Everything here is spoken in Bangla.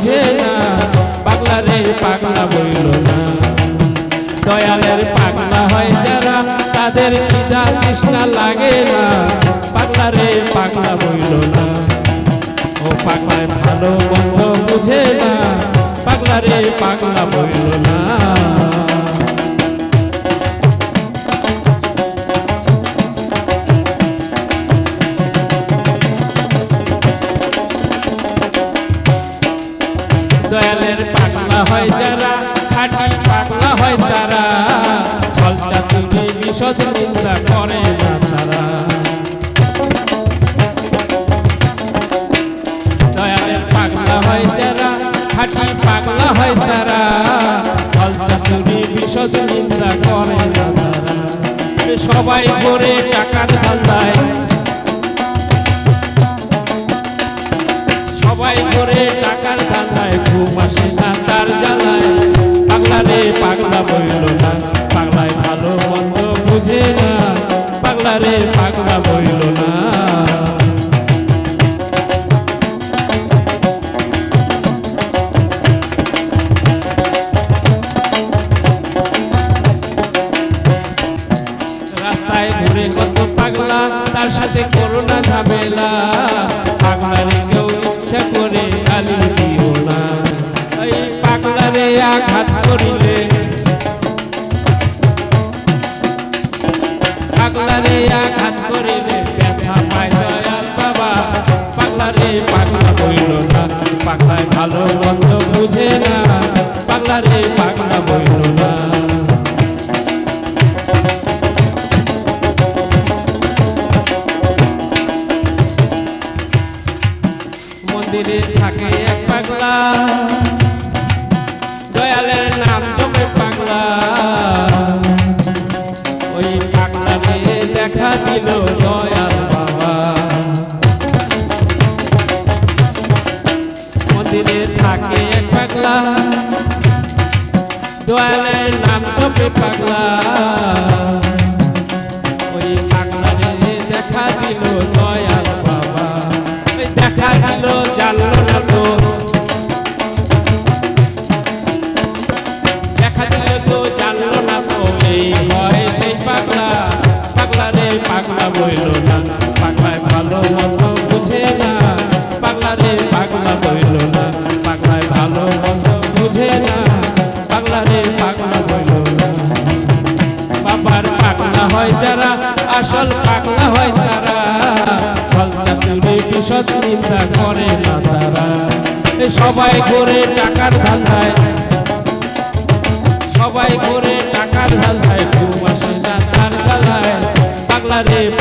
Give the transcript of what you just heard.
বুঝে না পাগলা রে পাগলা বইল না। দয়ালের পাগলা হয় যারা, তাদের খিদা তৃষ্ণা লাগে না। পাগলা রে পাগলা বইল না। ও পাগলায় ভালো বন্ধ বুঝে না পাগলা রে পাগলা বইল না। বিশদ নিন্দা করে না তারা দয়ালের পাগলা হয় যারা, খাটি পাগলা হয় তারা ছল চাতুরি বিশদ নিন্দা করে না তারা সবাই করে টাকার ধান্দায়। সবাই করে টাকার ধান্দায়, ঘুম আসে না তার জ্বালায়। পাগলা রে পাগলা বইল তার সাথে করোনা ঝামেলা। পাগলারে কেউ ইচ্ছা করে গালি দিও না। এই পাগলারে আঘাত করিলে। পাগলারে আঘাত করিলে ব্যথা পায় দয়াল বাবা। পাগলারে পাগলা বইল না। পাগলায় ভালো মন্দ বুঝে না। পাগলারে মন্দিরে থাকে এক পাগলা। দয়ালের নাম জমে পাগলা। ওই পাগলা দেখা দিল দয়াল বাবা। মন্দিরে থাকে এক পাগলা। দয়ালের নাম জমে পাগলা। হয় সেই পাগলা পাগলা রে পাগলা বইল না, পাগলায় ভালো বুঝে না। পাগলা রে পাগলা বইল না, পাগলায় ভালো বুঝে না। পাগলা রে পাগলা বইল না। বাবার পাগলা হয় যারা, আসল পাগলা হয় তারা। বিশদ করে না তারা। সবাই করে টাকার ধান্দায়। তার গালায় তোমার সন্ধ্যা তার পাগলা রে